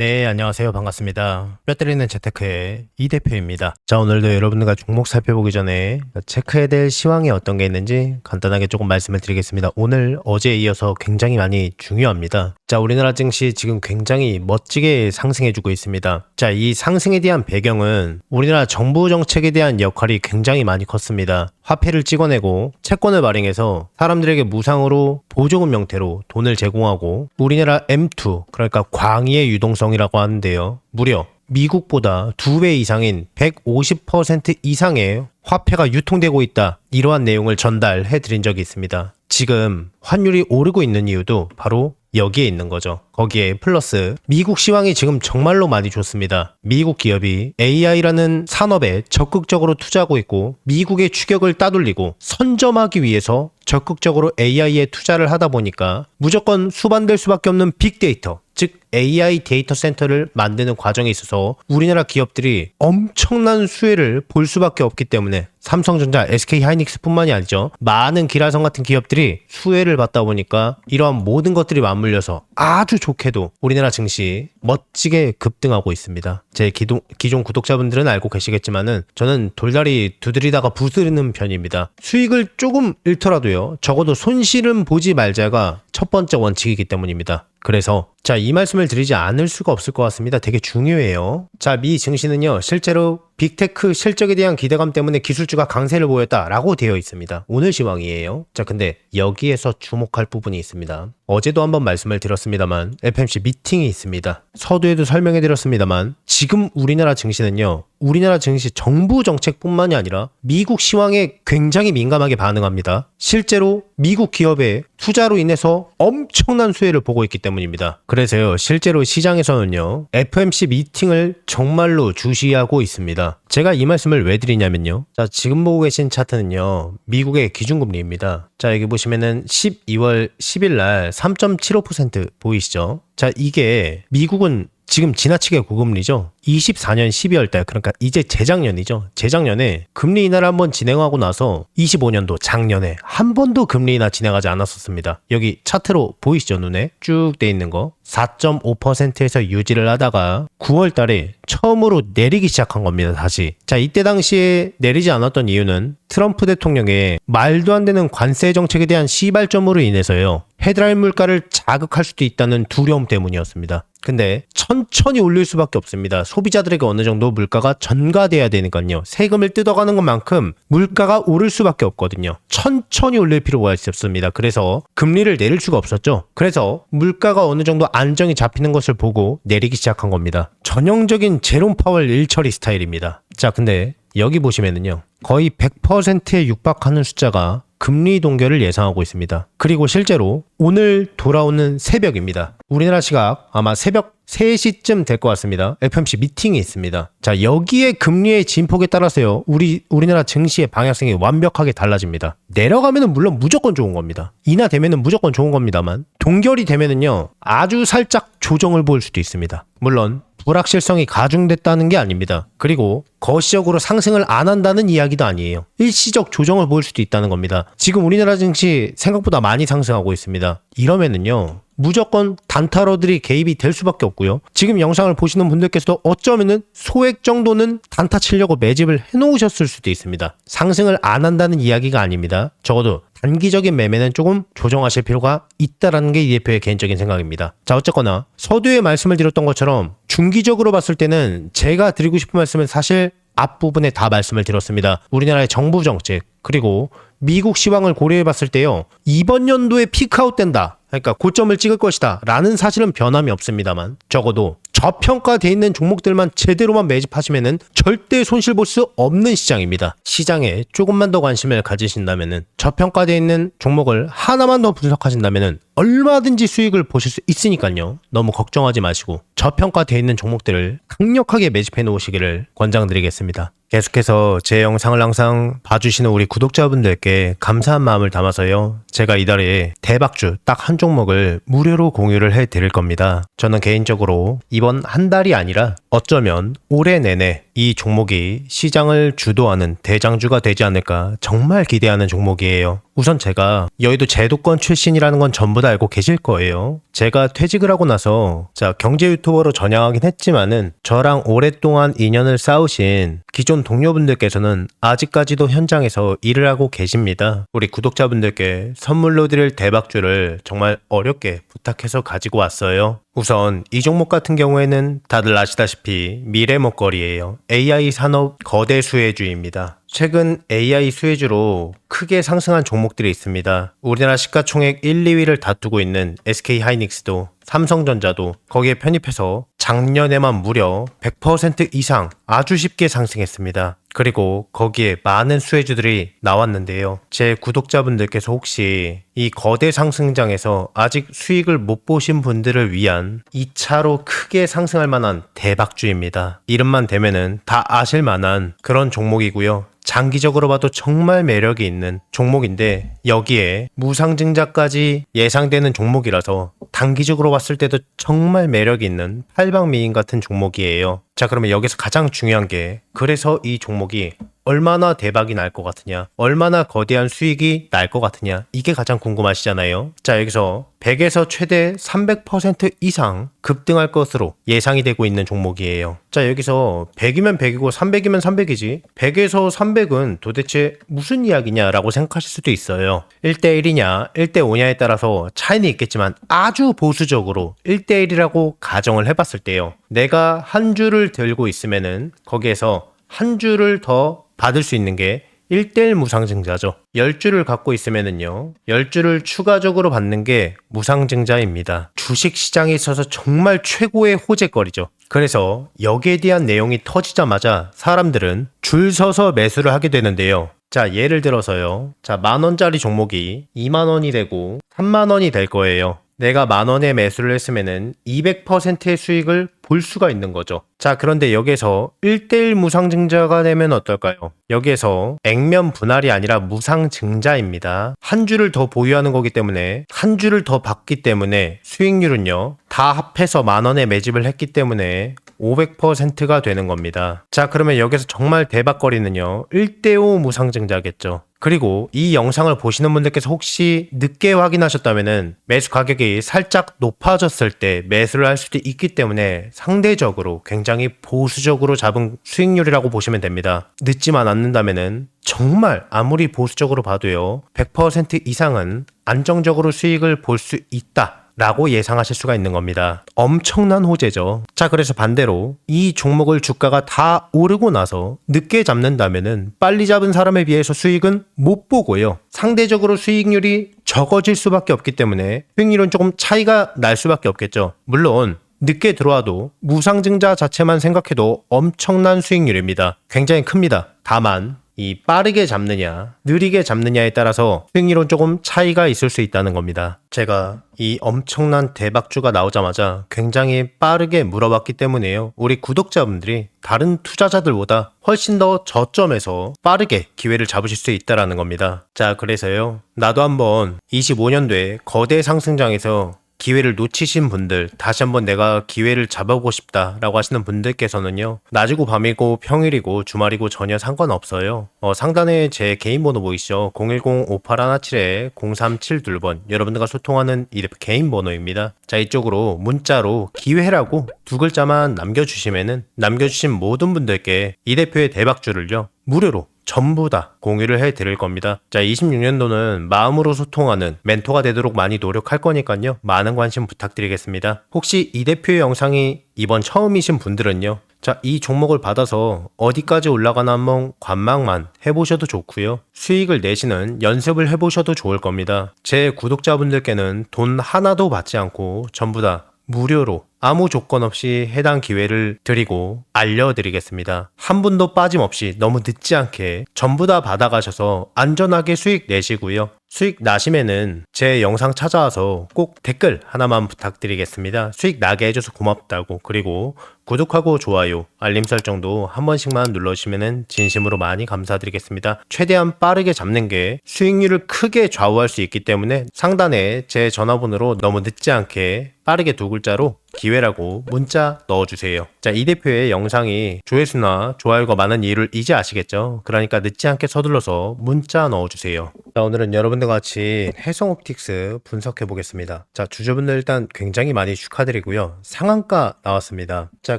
네, 안녕하세요. 반갑습니다. 뼈 때리는 재테크의 이 대표입니다. 자, 오늘도 여러분들과 종목 살펴보기 전에 체크해야 될 시황이 어떤 게 있는지 간단하게 조금 말씀을 드리겠습니다. 오늘 어제에 이어서 굉장히 많이 중요합니다. 자, 우리나라 증시 지금 굉장히 멋지게 상승해주고 있습니다. 자, 이 상승에 대한 배경은 우리나라 정부 정책에 대한 역할이 굉장히 많이 컸습니다. 화폐를 찍어내고 채권을 발행해서 사람들에게 무상으로 보조금 형태로 돈을 제공하고 우리나라 M2 그러니까 광의의 유동성이라고 하는데요. 무려 미국보다 두배 이상인 150% 이상의 화폐가 유통되고 있다. 이러한 내용을 전달해 드린 적이 있습니다. 지금 환율이 오르고 있는 이유도 바로 여기에 있는 거죠. 거기에 플러스 미국 시황이 지금 정말로 많이 좋습니다. 미국 기업이 AI라는 산업에 적극적으로 투자하고 있고 미국의 추격을 따돌리고 선점하기 위해서 적극적으로 AI에 투자를 하다 보니까 무조건 수반될 수밖에 없는 빅데이터, 즉 AI 데이터 센터를 만드는 과정에 있어서 우리나라 기업들이 엄청난 수혜를 볼 수밖에 없기 때문에 삼성전자, SK 하이닉스뿐만이 아니죠. 많은 기라성 같은 기업들이 수혜를 받다 보니까 이러한 모든 것들이 맞물려서 아주 좋 게도 우리나라 증시 멋지게 급등하고 있습니다. 제 기동, 기존 구독자분들은 알고 계시겠지만은 저는 돌다리 두드리다가 부스르는 편입니다. 수익을 조금 잃더라도요. 적어도 손실은 보지 말자가 첫 번째 원칙이기 때문입니다. 그래서 자, 이 말씀을 드리지 않을 수가 없을 것 같습니다. 되게 중요해요. 자, 미 증시는요, 실제로 빅테크 실적에 대한 기대감 때문에 기술주가 강세를 보였다라고 되어 있습니다. 오늘 시황이에요. 자, 근데 여기에서 주목할 부분이 있습니다. 어제도 한번 말씀을 드렸습니다만 FMC 미팅이 있습니다. 서두에도 설명해 드렸습니다만 지금 우리나라 증시는요. 우리나라 증시 정부 정책뿐만이 아니라 미국 시황에 굉장히 민감하게 반응합니다. 실제로 미국 기업의 투자로 인해서 엄청난 수혜를 보고 있기 때문입니다. 그래서요. 실제로 시장에서는요. FMC 미팅을 정말로 주시하고 있습니다. 제가 이 말씀을 왜 드리냐면요. 자, 지금 보고 계신 차트는요. 미국의 기준금리입니다. 자, 여기 보시면은 12월 10일 날 3.75% 보이시죠? 자, 이게 미국은 지금 지나치게 고금리죠. 24년 12월 달 그러니까 이제 재작년이죠. 재작년에 금리 인하를 한번 진행하고 나서 25년도 작년에 한 번도 금리 인하 진행하지 않았었습니다. 여기 차트로 보이시죠 눈에 쭉 돼 있는 거 4.5%에서 유지를 하다가 9월 달에 처음으로 내리기 시작한 겁니다. 다시. 자, 이때 당시에 내리지 않았던 이유는 트럼프 대통령의 말도 안 되는 관세 정책에 대한 시발점으로 인해서요. 헤드라인 물가를 자극할 수도 있다는 두려움 때문이었습니다. 근데 천천히 올릴 수밖에 없습니다. 소비자들에게 어느 정도 물가가 전가돼야 되니까요. 세금을 뜯어가는 것만큼 물가가 오를 수밖에 없거든요. 천천히 올릴 필요가 있었습니다. 그래서 금리를 내릴 수가 없었죠. 그래서 물가가 어느 정도 안정이 잡히는 것을 보고 내리기 시작한 겁니다. 전형적인 제롬 파월 일처리 스타일입니다. 자, 근데 여기 보시면은요. 거의 100%에 육박하는 숫자가 금리 동결을 예상하고 있습니다. 그리고 실제로 오늘 돌아오는 새벽입니다. 우리나라 시각 아마 새벽 3시쯤 될 것 같습니다. FMC 미팅이 있습니다. 자, 여기에 금리의 진폭에 따라서요. 우리 우리나라 증시의 방향성이 완벽하게 달라집니다. 내려가면은 물론 무조건 좋은 겁니다. 인하되면은 무조건 좋은 겁니다만 동결이 되면은요. 아주 살짝 조정을 보일 수도 있습니다. 물론 불확실성이 가중됐다는 게 아닙니다. 그리고 거시적으로 상승을 안 한다는 이야기도 아니에요. 일시적 조정을 보일 수도 있다는 겁니다. 지금 우리나라 증시 생각보다 많이 상승하고 있습니다. 이러면은요. 무조건 단타로들이 개입이 될 수밖에 없고요. 지금 영상을 보시는 분들께서도 어쩌면은 소액 정도는 단타 치려고 매집을 해놓으셨을 수도 있습니다. 상승을 안 한다는 이야기가 아닙니다. 적어도 단기적인 매매는 조금 조정하실 필요가 있다라는 게 이 대표의 개인적인 생각입니다. 자, 어쨌거나 서두에 말씀을 드렸던 것처럼 중기적으로 봤을 때는 제가 드리고 싶은 말씀은 사실 앞부분에 다 말씀을 드렸습니다. 우리나라의 정부 정책 그리고 미국 시황을 고려해 봤을 때요. 이번 연도에 피크아웃 된다. 그러니까 고점을 찍을 것이다. 라는 사실은 변함이 없습니다만 적어도 저평가돼 있는 종목들만 제대로만 매집하시면은 절대 손실 볼 수 없는 시장입니다. 시장에 조금만 더 관심을 가지신다면은 저평가돼 있는 종목을 하나만 더 분석하신다면은 얼마든지 수익을 보실 수 있으니까요. 너무 걱정하지 마시고 저평가돼 있는 종목들을 강력하게 매집해 놓으시기를 권장드리겠습니다. 계속해서 제 영상을 항상 봐주시는 우리 구독자분들께 감사한 마음을 담아서요. 제가 이달에 대박주 딱 한 종목을 무료로 공유를 해 드릴 겁니다. 저는 개인적으로 이 이번 한 달이 아니라 어쩌면 올해 내내 이 종목이 시장을 주도하는 대장주가 되지 않을까 정말 기대하는 종목이에요. 우선 제가 여의도 제도권 출신이라는 건 전부 다 알고 계실 거예요. 제가 퇴직을 하고 나서 자 경제 유튜버로 전향하긴 했지만은 저랑 오랫동안 인연을 쌓으신 기존 동료분들께서는 아직까지도 현장에서 일을 하고 계십니다. 우리 구독자분들께 선물로 드릴 대박주를 정말 어렵게 부탁해서 가지고 왔어요. 우선 이 종목 같은 경우에는 다들 아시다시피 미래 먹거리예요. AI 산업 거대 수혜주입니다. 최근 AI 수혜주로 크게 상승한 종목들이 있습니다. 우리나라 시가총액 1, 2위를 다투고 있는 SK 하이닉스도 삼성전자도 거기에 편입해서 작년에만 무려 100% 이상 아주 쉽게 상승했습니다. 그리고 거기에 많은 수혜주들이 나왔는데요. 제 구독자분들께서 혹시 이 거대 상승장에서 아직 수익을 못 보신 분들을 위한 2차로 크게 상승할 만한 대박주입니다. 이름만 대면은 다 아실 만한 그런 종목이고요. 장기적으로 봐도 정말 매력이 있는 종목인데 여기에 무상증자까지 예상되는 종목이라서 단기적으로 봤을 때도 정말 매력이 있는 팔방미인 같은 종목이에요. 자 그러면 여기서 가장 중요한 게 그래서 이 종목이 얼마나 대박이 날 것 같으냐, 얼마나 거대한 수익이 날 것 같으냐, 이게 가장 궁금하시잖아요. 자, 여기서 100에서 최대 300% 이상 급등할 것으로 예상이 되고 있는 종목이에요. 자, 여기서 100이면 100이고 300이면 300이지. 100에서 300은 도대체 무슨 이야기냐라고 생각하실 수도 있어요. 1대1이냐, 1대5냐에 따라서 차이는 있겠지만 아주 보수적으로 1대1이라고 가정을 해봤을 때요. 내가 한 주를 들고 있으면은 거기에서 한 주를 더 받을 수 있는 게 1대1 무상증자죠. 10주를 갖고 있으면은요. 10주를 추가적으로 받는 게 무상증자입니다. 주식 시장에 있어서 정말 최고의 호재거리죠. 그래서 여기에 대한 내용이 터지자마자 사람들은 줄 서서 매수를 하게 되는데요. 자, 예를 들어서요. 자, 만 원짜리 종목이 2만 원이 되고 3만 원이 될 거예요. 내가 만 원에 매수를 했으면은 200%의 수익을 볼 수가 있는 거죠. 자, 그런데 여기서 1대1 무상증자가 되면 어떨까요? 여기에서 액면 분할이 아니라 무상증자입니다. 한 주를 더 보유하는 거기 때문에 한 주를 더 받기 때문에 수익률은요. 다 합해서 만 원에 매집을 했기 때문에 500%가 되는 겁니다. 자, 그러면 여기서 정말 대박거리는요. 1대5 무상증자겠죠. 그리고 이 영상을 보시는 분들께서 혹시 늦게 확인하셨다면은 매수 가격이 살짝 높아졌을 때 매수를 할 수도 있기 때문에 상대적으로 굉장히 보수적으로 잡은 수익률이라고 보시면 됩니다. 늦지만 않는다면은 정말 아무리 보수적으로 봐도요. 100% 이상은 안정적으로 수익을 볼 수 있다. 라고 예상하실 수가 있는 겁니다. 엄청난 호재죠. 자, 그래서 반대로 이 종목을 주가가 다 오르고 나서 늦게 잡는다면은 빨리 잡은 사람에 비해서 수익은 못 보고요. 상대적으로 수익률이 적어질 수밖에 없기 때문에 수익률은 조금 차이가 날 수밖에 없겠죠. 물론 늦게 들어와도 무상증자 자체만 생각해도 엄청난 수익률입니다. 굉장히 큽니다. 다만 이 빠르게 잡느냐, 느리게 잡느냐에 따라서 수익률은 조금 차이가 있을 수 있다는 겁니다. 제가 이 엄청난 대박주가 나오자마자 굉장히 빠르게 물어봤기 때문에요. 우리 구독자분들이 다른 투자자들보다 훨씬 더 저점에서 빠르게 기회를 잡으실 수 있다라는 겁니다. 자, 그래서요. 나도 한번 25년도에 거대 상승장에서 기회를 놓치신 분들, 다시 한번 내가 기회를 잡아보고 싶다라고 하시는 분들께서는요, 낮이고 밤이고 평일이고 주말이고 전혀 상관없어요. 어, 상단에 제 개인 번호 보이시죠? 010-5817-0372번. 여러분들과 소통하는 이 개인 번호입니다. 자, 이쪽으로 문자로 기회라고 두 글자만 남겨주시면은 남겨주신 모든 분들께 이 대표의 대박주를요, 무료로 전부 다 공유를 해 드릴 겁니다. 자, 26년도는 마음으로 소통하는 멘토가 되도록 많이 노력할 거니까요. 많은 관심 부탁드리겠습니다. 혹시 이 대표의 영상이 이번 처음이신 분들은요. 자, 이 종목을 받아서 어디까지 올라가나 한번 관망만 해보셔도 좋고요. 수익을 내시는 연습을 해보셔도 좋을 겁니다. 제 구독자분들께는 돈 하나도 받지 않고 전부 다 무료로 아무 조건 없이 해당 기회를 드리고 알려드리겠습니다. 한 분도 빠짐없이 너무 늦지 않게 전부 다 받아가셔서 안전하게 수익 내시고요. 수익 나시면은 제 영상 찾아와서 꼭 댓글 하나만 부탁드리겠습니다. 수익 나게 해줘서 고맙다고 그리고 구독하고 좋아요, 알림 설정도 한 번씩만 눌러주시면 진심으로 많이 감사드리겠습니다. 최대한 빠르게 잡는 게 수익률을 크게 좌우할 수 있기 때문에 상단에 제 전화번호로 너무 늦지 않게 빠르게 두 글자로 기회라고 문자 넣어주세요. 자, 이 대표의 영상이 조회수나 좋아요가 많은 이유를 이제 아시겠죠? 그러니까 늦지 않게 서둘러서 문자 넣어주세요. 자, 오늘은 여러분들과 같이 해성 옵틱스 분석해 보겠습니다. 자, 주주분들 일단 굉장히 많이 축하드리고요. 상한가 나왔습니다. 자,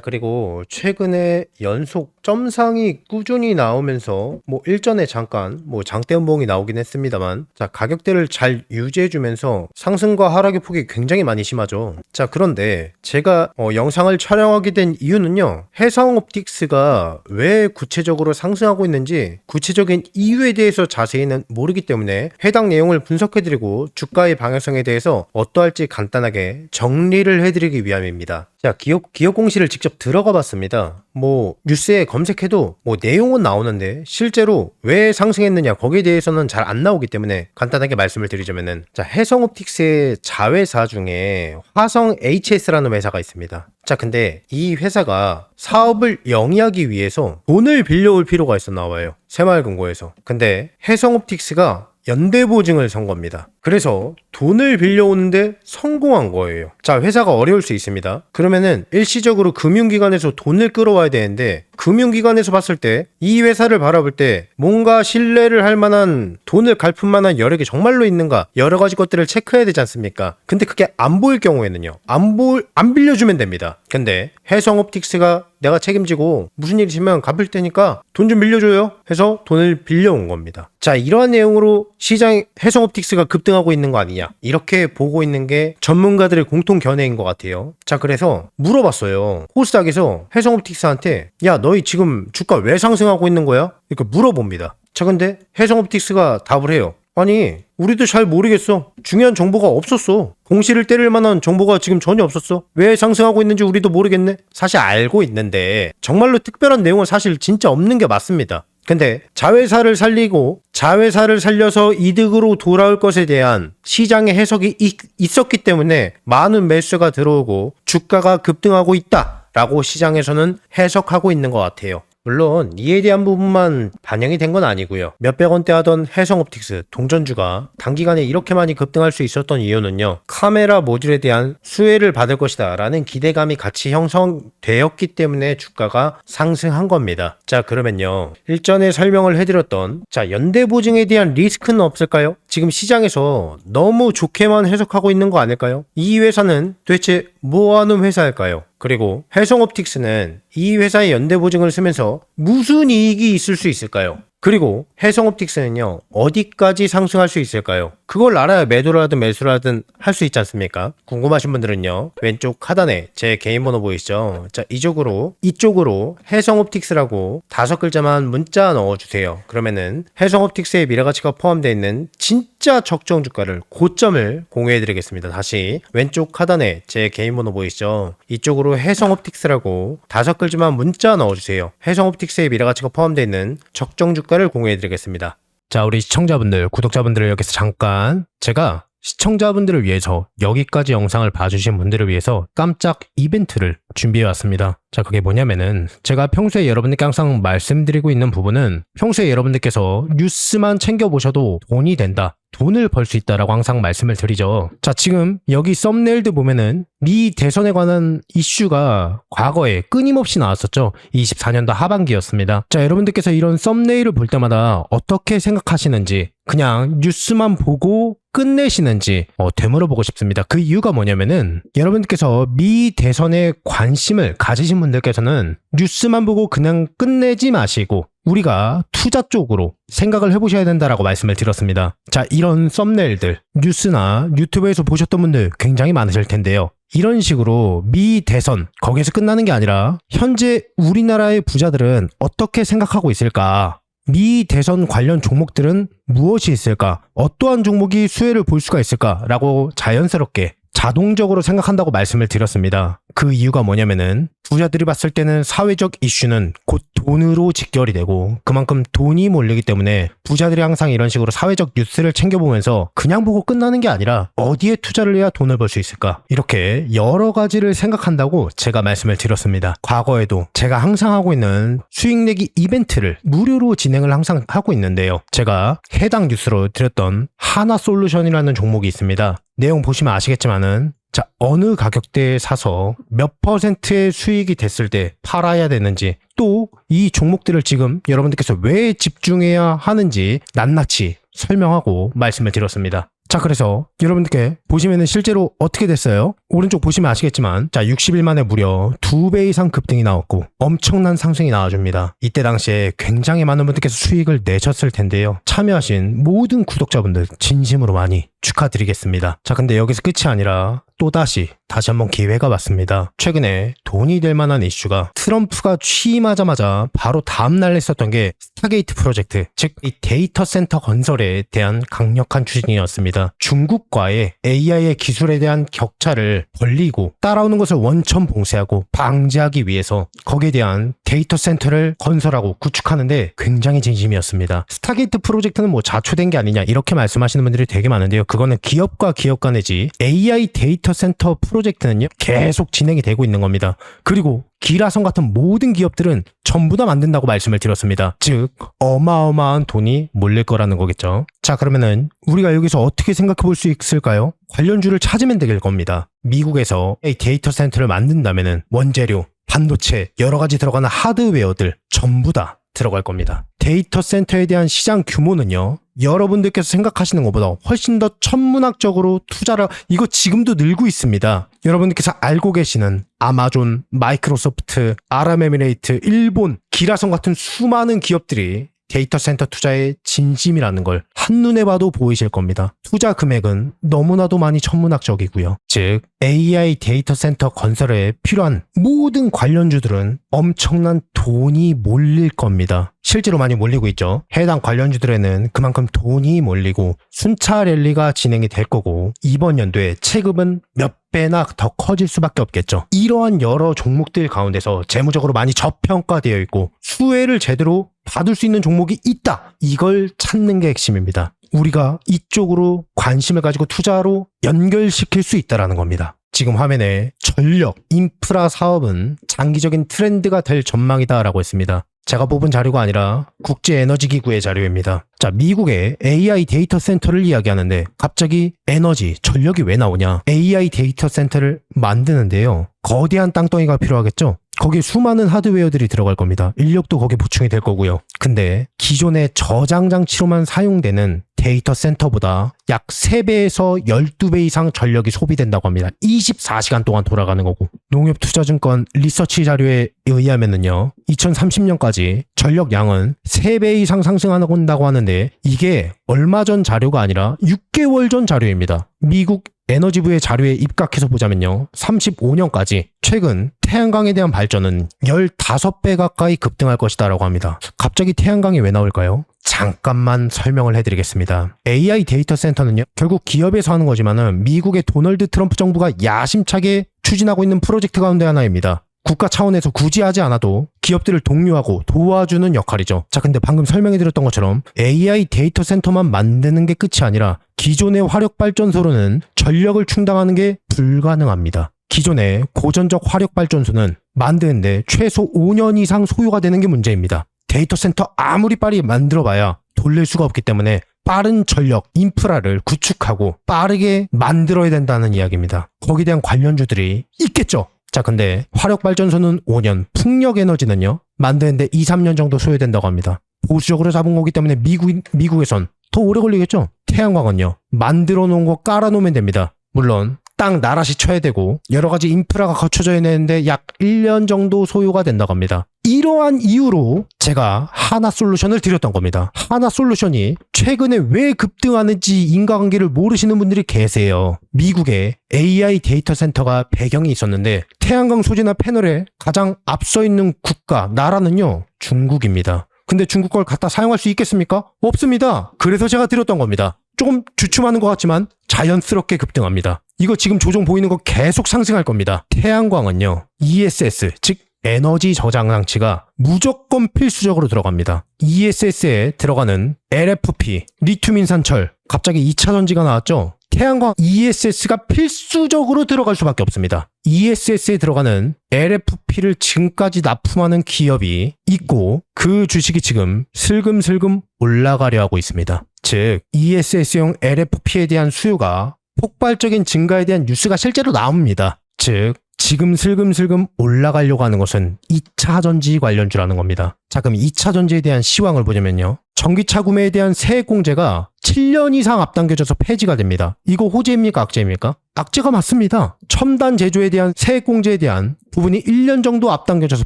그리고 최근에 연속 점상이 꾸준히 나오면서 뭐 일전에 잠깐 뭐 장대 음봉이 나오긴 했습니다만 자, 가격대를 잘 유지해 주면서 상승과 하락의 폭이 굉장히 많이 심하죠. 자, 그런데 제가 어, 영상을 촬영하게 된 이유 는요. 해성 옵틱스가 왜 구체적으로 상승하고 있는지 구체적인 이유에 대해서 자세히는 모르기 때문에 해당 내용을 분석해드리고 주가의 방향성에 대해서 어떠할지 간단하게 정리를 해드리기 위함입니다. 자, 기업, 기업 공시를 직접 들어가 봤습니다. 뭐, 뉴스에 검색해도 뭐 내용은 나오는데 실제로 왜 상승했느냐 거기에 대해서는 잘 안 나오기 때문에 간단하게 말씀을 드리자면은 자, 해성 옵틱스의 자회사 중에 화성 HS라는 회사가 있습니다. 자, 근데 이 회사가 사업을 영위하기 위해서 돈을 빌려올 필요가 있어 나와요. 새마을금고에서. 근데 해성옵틱스가 연대보증을 선 겁니다. 그래서 돈을 빌려오는데 성공한 거예요. 자, 회사가 어려울 수 있습니다. 그러면은 일시적으로 금융기관에서 돈을 끌어와야 되는데 금융기관에서 봤을 때 이 회사를 바라볼 때 뭔가 신뢰를 할 만한 돈을 갈품 만한 여력이 정말로 있는가 여러 가지 것들을 체크해야 되지 않습니까? 근데 그게 안 보일 경우에는요. 안 볼, 안 빌려주면 됩니다. 근데 해성 옵틱스가 내가 책임지고 무슨 일 있으면 갚을 테니까 돈 좀 빌려줘요 해서 돈을 빌려온 겁니다. 자 이러한 내용으로 시장 해성 옵틱스가 급등 하고 있는 거 아니냐 이렇게 보고 있는 게 전문가들의 공통 견해인 것 같아요. 자 그래서 물어봤어요. 코스닥에서 해성옵틱스한테 야 너희 지금 주가 왜 상승하고 있는 거야? 이렇게 물어봅니다. 자 근데 해성옵틱스가 답을 해요. 아니 우리도 잘 모르겠어. 중요한 정보가 없었어. 공시를 때릴 만한 정보가 지금 전혀 없었어. 왜 상승하고 있는지 우리도 모르겠네. 사실 알고 있는데 정말로 특별한 내용은 사실 진짜 없는 게 맞습니다. 근데 자회사를 살리고 자회사를 살려서 이득으로 돌아올 것에 대한 시장의 해석이 있, 있었기 때문에 많은 매수가 들어오고 주가가 급등하고 있다 라고 시장에서는 해석하고 있는 것 같아요. 물론 이에 대한 부분만 반영이 된 건 아니고요. 몇백 원대 하던 해성옵틱스 동전주가 단기간에 이렇게 많이 급등할 수 있었던 이유는요. 카메라 모듈에 대한 수혜를 받을 것이다 라는 기대감이 같이 형성되었기 때문에 주가가 상승한 겁니다. 자 그러면요. 일전에 설명을 해드렸던 자 연대보증에 대한 리스크는 없을까요? 지금 시장에서 너무 좋게만 해석하고 있는 거 아닐까요? 이 회사는 도대체 뭐 하는 회사일까요? 그리고 해성옵틱스는 이 회사의 연대보증을 쓰면서 무슨 이익이 있을 수 있을까요? 그리고 해성옵틱스는요 어디까지 상승할 수 있을까요? 그걸 알아야 매도를 하든 매수를 하든 할 수 있지 않습니까? 궁금하신 분들은요 왼쪽 하단에 제 개인 번호 보이시죠? 자 이쪽으로 이쪽으로 해성옵틱스라고 다섯 글자만 문자 넣어주세요. 그러면은 해성옵틱스의 미래가치가 포함되어 있는 진짜 적정 주가를 고점을 공유해드리겠습니다. 다시 왼쪽 하단에 제 개인 번호 보이시죠? 이쪽으로 해성옵틱스라고 다섯 글자만 문자 넣어주세요. 해성옵틱스의 미래가치가 포함되어 있는 적정 주가를 공유해드리겠습니다. 자, 우리 시청자분들, 구독자분들을 여기서 잠깐 제가 시청자분들을 위해서 여기까지 영상을 봐주신 분들을 위해서 깜짝 이벤트를 준비해 왔습니다. 자, 그게 뭐냐면은 제가 평소에 여러분들께 항상 말씀드리고 있는 부분은 평소에 여러분들께서 뉴스만 챙겨보셔도 돈이 된다. 돈을 벌 수 있다라고 항상 말씀을 드리죠. 자, 지금 여기 썸네일도 보면은 미 대선에 관한 이슈가 과거에 끊임없이 나왔었죠. 24년도 하반기였습니다. 자, 여러분들께서 이런 썸네일을 볼 때마다 어떻게 생각하시는지 그냥 뉴스만 보고 끝내시는지 어, 되물어보고 싶습니다. 그 이유가 뭐냐면은 여러분들께서 미 대선에 관심을 가지신 분들께서는 뉴스만 보고 그냥 끝내지 마시고 우리가 투자 쪽으로 생각을 해보셔야 된다라고 말씀을 드렸습니다. 자, 이런 썸네일들 뉴스나 유튜브에서 보셨던 분들 굉장히 많으실 텐데요. 이런 식으로 미 대선 거기에서 끝나는 게 아니라 현재 우리나라의 부자들은 어떻게 생각하고 있을까? 미 대선 관련 종목들은 무엇이 있을까? 어떠한 종목이 수혜를 볼 수가 있을까?라고 자연스럽게 자동적으로 생각한다고 말씀을 드렸습니다. 그 이유가 뭐냐면은 부자들이 봤을 때는 사회적 이슈는 곧 돈으로 직결이 되고 그만큼 돈이 몰리기 때문에 부자들이 항상 이런 식으로 사회적 뉴스를 챙겨보면서 그냥 보고 끝나는 게 아니라 어디에 투자를 해야 돈을 벌 수 있을까 이렇게 여러 가지를 생각한다고 제가 말씀을 드렸습니다. 과거에도 제가 항상 하고 있는 수익 내기 이벤트를 무료로 진행을 항상 하고 있는데요. 제가 해당 뉴스로 드렸던 하나 솔루션이라는 종목이 있습니다. 내용 보시면 아시겠지만은 자, 어느 가격대에 사서 몇 퍼센트의 수익이 됐을 때 팔아야 되는지 또 이 종목들을 지금 여러분들께서 왜 집중해야 하는지 낱낱이 설명하고 말씀을 드렸습니다. 자, 그래서 여러분들께 보시면은 실제로 어떻게 됐어요? 오른쪽 보시면 아시겠지만, 자, 60일 만에 무려 2배 이상 급등이 나왔고, 엄청난 상승이 나와줍니다. 이때 당시에 굉장히 많은 분들께서 수익을 내셨을 텐데요. 참여하신 모든 구독자분들 진심으로 많이 축하드리겠습니다. 자, 근데 여기서 끝이 아니라 또다시 다시 한번 기회가 왔습니다. 최근에 돈이 될 만한 이슈가 트럼프가 취임하자마자 바로 다음날 했었던 게 스타게이트 프로젝트, 즉 이 데이터 센터 건설에 대한 강력한 추진이었습니다. 중국과의 AI의 기술에 대한 격차를 벌리고 따라오는 것을 원천 봉쇄하고 방지하기 위해서 거기에 대한 데이터 센터를 건설하고 구축하는데 굉장히 진심이었습니다. 스타게이트 프로젝트는 뭐 자초된 게 아니냐 이렇게 말씀하시는 분들이 되게 많은데요. 그거는 기업과 기업 간이지 AI 데이터 센터 프로젝트 는요 계속 진행이 되고 있는 겁니다. 그리고 기라성 같은 모든 기업들은 전부 다 만든다고 말씀을 드렸습니다. 즉 어마어마한 돈이 몰릴 거라는 거겠죠. 자 그러면은 우리가 여기서 어떻게 생각해 볼 수 있을까요? 관련주를 찾으면 될 겁니다. 미국에서 이 데이터 센터를 만든다면은 원재료, 반도체, 여러 가지 들어가는 하드웨어들 전부 다 들어갈 겁니다. 데이터 센터에 대한 시장 규모는요. 여러분들께서 생각하시는 것보다 훨씬 더 천문학적으로 투자를 이거 지금도 늘고 있습니다. 여러분들께서 알고 계시는 아마존, 마이크로소프트, 아람에미레이트, 일본, 기라성 같은 수많은 기업들이 데이터 센터 투자의 진심이라는 걸 한눈에 봐도 보이실 겁니다. 투자 금액은 너무나도 많이 천문학적이고요. 즉, AI 데이터 센터 건설에 필요한 모든 관련주들은 엄청난 돈이 몰릴 겁니다. 실제로 많이 몰리고 있죠. 해당 관련주들에는 그만큼 돈이 몰리고 순차 랠리가 진행이 될 거고 이번 연도에 체급은 몇 배나 더 커질 수밖에 없겠죠. 이러한 여러 종목들 가운데서 재무적으로 많이 저평가되어 있고 수혜를 제대로 받을 수 있는 종목이 있다. 이걸 찾는 게 핵심입니다. 우리가 이쪽으로 관심을 가지고 투자로 연결시킬 수 있다라는 겁니다. 지금 화면에 전력, 인프라 사업은 장기적인 트렌드가 될 전망이다라고 했습니다. 제가 뽑은 자료가 아니라 국제에너지기구의 자료입니다. 자, 미국의 AI 데이터 센터를 이야기하는데 갑자기 에너지, 전력이 왜 나오냐? AI 데이터 센터를 만드는데요. 거대한 땅덩이가 필요하겠죠? 거기에 수많은 하드웨어들이 들어갈 겁니다. 인력도 거기에 보충이 될 거고요. 근데 기존의 저장 장치로만 사용되는 데이터 센터보다 약 3배에서 12배 이상 전력이 소비된다고 합니다. 24시간 동안 돌아가는 거고. 농협투자증권 리서치 자료에 의하면은요. 2030년까지 전력 양은 3배 이상 상승한다고 하는데 이게 얼마 전 자료가 아니라 6개월 전 자료입니다. 미국 에너지부의 자료에 입각해서 보자면요. 35년까지 최근 태양광에 대한 발전은 15배 가까이 급등할 것이다라고 합니다. 갑자기 태양광이 왜 나올까요? 잠깐만 설명을 해드리겠습니다. AI 데이터 센터는요, 결국 기업에서 하는 거지만은 미국의 도널드 트럼프 정부가 야심차게 추진하고 있는 프로젝트 가운데 하나입니다. 국가 차원에서 굳이 하지 않아도 기업들을 독려하고 도와주는 역할이죠. 자, 근데 방금 설명해드렸던 것처럼 AI 데이터 센터만 만드는 게 끝이 아니라 기존의 화력발전소로는 전력을 충당하는 게 불가능합니다. 기존의 고전적 화력발전소는 만드는데 최소 5년 이상 소요가 되는 게 문제입니다. 데이터 센터 아무리 빨리 만들어봐야 돌릴 수가 없기 때문에 빠른 전력, 인프라를 구축하고 빠르게 만들어야 된다는 이야기입니다. 거기에 대한 관련주들이 있겠죠. 자, 근데 화력발전소는 5년, 풍력에너지는요, 만드는데 2, 3년 정도 소요된다고 합니다. 보수적으로 잡은 거기 때문에 미국, 미국에선 더 오래 걸리겠죠? 태양광은요, 만들어 놓은 거 깔아 놓으면 됩니다. 물론, 땅 나라시 쳐야 되고, 여러 가지 인프라가 갖춰져야 되는데 약 1년 정도 소요가 된다고 합니다. 이러한 이유로 제가 하나 솔루션을 드렸던 겁니다. 하나 솔루션이 최근에 왜 급등하는지 인과관계를 모르시는 분들이 계세요. 미국에 AI 데이터 센터가 배경이 있었는데 태양광 소재나 패널에 가장 앞서 있는 국가, 나라는요, 중국입니다. 근데 중국 걸 갖다 사용할 수 있겠습니까? 없습니다. 그래서 제가 드렸던 겁니다. 조금 주춤하는 것 같지만 자연스럽게 급등합니다. 이거 지금 조정 보이는 거 계속 상승할 겁니다. 태양광은요, ESS, 즉 에너지 저장 장치가 무조건 필수적으로 들어갑니다. ESS에 들어가는 LFP, 리튬 인산철, 갑자기 2차 전지가 나왔죠? 태양광 ESS가 필수적으로 들어갈 수밖에 없습니다. ESS에 들어가는 LFP를 지금까지 납품하는 기업이 있고 그 주식이 지금 슬금슬금 올라가려 하고 있습니다. 즉 ESS용 LFP에 대한 수요가 폭발적인 증가에 대한 뉴스가 실제로 나옵니다. 즉, 지금 슬금슬금 올라가려고 하는 것은 2차 전지 관련주라는 겁니다. 자, 그럼 2차 전지에 대한 시황을 보자면요. 전기차 구매에 대한 세액 공제가 7년 이상 앞당겨져서 폐지가 됩니다. 이거 호재입니까? 악재입니까? 악재가 맞습니다. 첨단 제조에 대한 세액 공제에 대한 부분이 1년 정도 앞당겨져서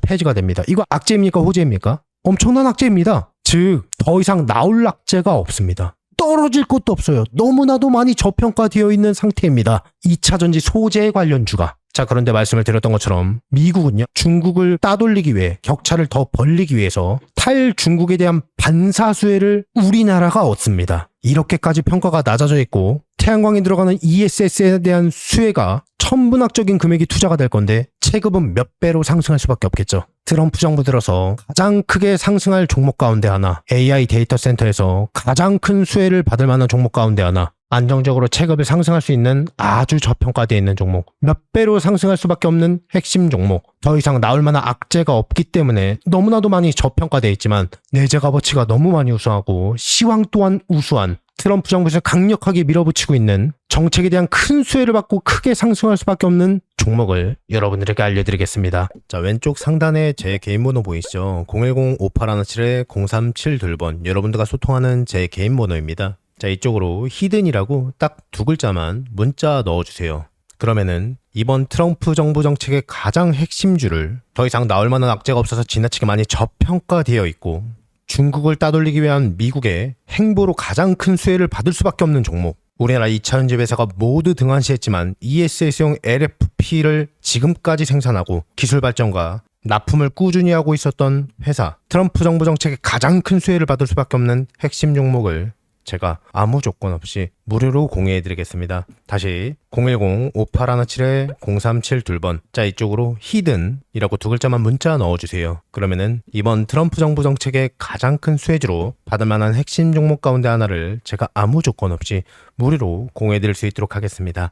폐지가 됩니다. 이거 악재입니까? 호재입니까? 엄청난 악재입니다. 즉, 더 이상 나올 악재가 없습니다. 떨어질 것도 없어요. 너무나도 많이 저평가되어 있는 상태입니다. 2차 전지 소재 관련주가. 자, 그런데 말씀을 드렸던 것처럼 미국은요, 중국을 따돌리기 위해 격차를 더 벌리기 위해서 탈 중국에 대한 반사 수혜를 우리나라가 얻습니다. 이렇게까지 평가가 낮아져 있고 태양광에 들어가는 ESS에 대한 수혜가 천문학적인 금액이 투자가 될 건데 체급은 몇 배로 상승할 수밖에 없겠죠. 트럼프 정부 들어서 가장 크게 상승할 종목 가운데 하나, AI 데이터 센터에서 가장 큰 수혜를 받을 만한 종목 가운데 하나, 안정적으로 체급을 상승할 수 있는 아주 저평가되어 있는 종목, 몇 배로 상승할 수밖에 없는 핵심 종목, 더 이상 나올 만한 악재가 없기 때문에 너무나도 많이 저평가되어 있지만 내재 값어치가 너무 많이 우수하고 시황 또한 우수한 트럼프 정부에서 강력하게 밀어붙이고 있는 정책에 대한 큰 수혜를 받고 크게 상승할 수밖에 없는 종목을 여러분들에게 알려드리겠습니다. 자, 왼쪽 상단에 제 개인 번호 보이시죠? 010-5817-037 돌번. 여러분들과 소통하는 제 개인 번호입니다. 자, 이쪽으로 히든이라고 딱 두 글자만 문자 넣어주세요. 그러면은 이번 트럼프 정부 정책의 가장 핵심주를 더 이상 나올 만한 악재가 없어서 지나치게 많이 저평가되어 있고 중국을 따돌리기 위한 미국의 행보로 가장 큰 수혜를 받을 수밖에 없는 종목. 우리나라 2차전지 회사가 모두 등한시했지만 ESS용 LFP를 지금까지 생산하고 기술 발전과 납품을 꾸준히 하고 있었던 회사. 트럼프 정부 정책의 가장 큰 수혜를 받을 수밖에 없는 핵심 종목을 제가 아무 조건 없이 무료로 공유해드리겠습니다. 다시 010-5817-037 둘번 자 이쪽으로 히든이라고 두 글자만 문자 넣어주세요. 그러면은 이번 트럼프 정부 정책의 가장 큰 수혜주로 받을 만한 핵심 종목 가운데 하나를 제가 아무 조건 없이 무료로 공유해드릴 수 있도록 하겠습니다.